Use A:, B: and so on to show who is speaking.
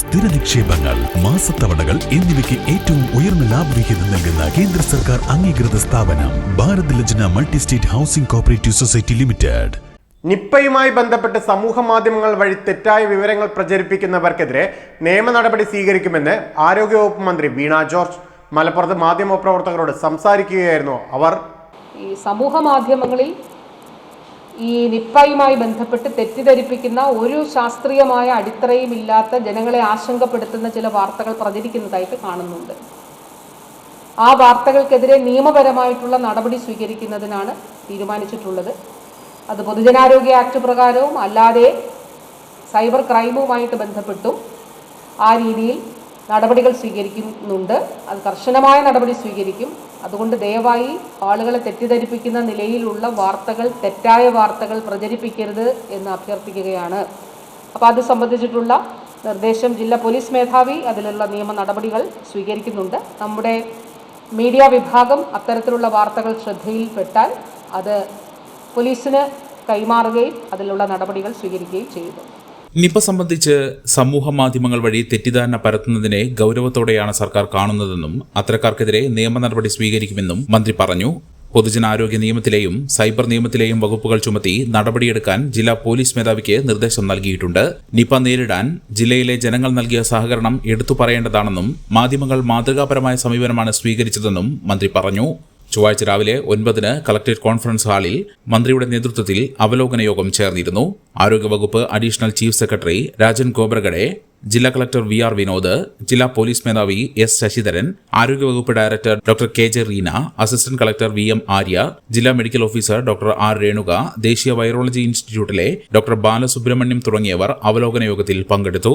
A: സ്ഥിര നിക്ഷേപങ്ങൾ മാസത്തവണകൾ എന്നിവയ്ക്ക് ഏറ്റവും ഉയർന്ന ലാഭവിഹിതം നൽകുന്ന കേന്ദ്ര സർക്കാർ അംഗീകൃത സ്ഥാപനം Bharat Lajna multi state housing cooperative society limited.
B: നിപ്പയുമായി ബന്ധപ്പെട്ട് സമൂഹ മാധ്യമങ്ങൾ വഴി തെറ്റായ വിവരങ്ങൾ പ്രചരിപ്പിക്കുന്നവർക്കെതിരെ നിയമ നടപടി സ്വീകരിക്കുമെന്ന് ആരോഗ്യവകുപ്പ് മന്ത്രി വീണ ജോർജ് മലപ്പുറത്ത് മാധ്യമപ്രവർത്തകരോട് സംസാരിക്കുകയായിരുന്നു അവർ.
C: ഈ സമൂഹ മാധ്യമങ്ങളിൽ ഈ നിപ്പയുമായി ബന്ധപ്പെട്ട് തെറ്റിദ്ധരിപ്പിക്കുന്ന ഒരു ശാസ്ത്രീയമായ അടിത്തറയും ഇല്ലാത്ത ജനങ്ങളെ ആശങ്കപ്പെടുത്തുന്ന ചില വാർത്തകൾ പ്രചരിക്കുന്നതായിട്ട് കാണുന്നുണ്ട്. ആ വാർത്തകൾക്കെതിരെ നിയമപരമായിട്ടുള്ള നടപടി സ്വീകരിക്കുന്നതിനാണ് തീരുമാനിച്ചിട്ടുള്ളത്. അത് പൊതുജനാരോഗ്യ ആക്ട് പ്രകാരവും അല്ലാതെ സൈബർ ക്രൈമുമായിട്ട് ബന്ധപ്പെട്ടും ആ രീതിയിൽ നടപടികൾ സ്വീകരിക്കുന്നുണ്ട്. അത് കർശനമായ നടപടി സ്വീകരിക്കും. അതുകൊണ്ട് ദയവായി ആളുകളെ തെറ്റിദ്ധരിപ്പിക്കുന്ന നിലയിലുള്ള വാർത്തകൾ തെറ്റായ വാർത്തകൾ പ്രചരിപ്പിക്കരുത് എന്ന് അഭ്യർത്ഥിക്കുകയാണ്. അപ്പോൾ അത് സംബന്ധിച്ചിട്ടുള്ള നിർദ്ദേശം ജില്ലാ പോലീസ് മേധാവി അതിലുള്ള നിയമ നടപടികൾ സ്വീകരിക്കുന്നുണ്ട്. നമ്മുടെ മീഡിയ വിഭാഗം അത്തരത്തിലുള്ള വാർത്തകൾ ശ്രദ്ധയിൽപ്പെട്ടാൽ അത് പോലീസിന് കൈമാറുകയും അതിലുള്ള നടപടികൾ സ്വീകരിക്കുകയും ചെയ്യുന്നു.
D: നിപ സംബന്ധിച്ച് സമൂഹ മാധ്യമങ്ങൾ വഴി തെറ്റിദ്ധാരണ പരത്തുന്നതിനെ ഗൗരവത്തോടെയാണ് സർക്കാർ കാണുന്നതെന്നും അത്തരക്കാർക്കെതിരെ നിയമ നടപടി സ്വീകരിക്കുമെന്നും മന്ത്രി പറഞ്ഞു. പൊതുജനാരോഗ്യ നിയമത്തിലെയും സൈബർ നിയമത്തിലെയും വകുപ്പുകൾ ചുമത്തി നടപടിയെടുക്കാൻ ജില്ലാ പോലീസ് മേധാവിക്ക് നിർദ്ദേശം നൽകിയിട്ടുണ്ട്. നിപ നേരിടാൻ ജില്ലയിലെ ജനങ്ങൾ നൽകിയ സഹകരണം എടുത്തു പറയേണ്ടതാണെന്നും മാധ്യമങ്ങൾ മാതൃകാപരമായ സമീപനമാണ് സ്വീകരിച്ചതെന്നും മന്ത്രി പറഞ്ഞു. ചൊവ്വാഴ്ച രാവിലെ ഒൻപതിന് കളക്ടറേറ്റ് കോൺഫറൻസ് ഹാളിൽ മന്ത്രിയുടെ നേതൃത്വത്തിൽ അവലോകന യോഗം ചേർന്നിരുന്നു. ആരോഗ്യവകുപ്പ് additional chief secretary Rajan Khobragade ജില്ലാ കളക്ടർ വി ആർ വിനോദ് ജില്ലാ പോലീസ് മേധാവി എസ് ശശിധരൻ ആരോഗ്യവകുപ്പ് director doctor K J Reena assistant collector V M Arya ജില്ലാ medical officer doctor R Renuka ദേശീയ വൈറോളജി ഇൻസ്റ്റിറ്റ്യൂട്ടിലെ ഡോക്ടർ ബാലസുബ്രഹ്മണ്യം തുടങ്ങിയവർ അവലോകന യോഗത്തിൽ പങ്കെടുത്തു.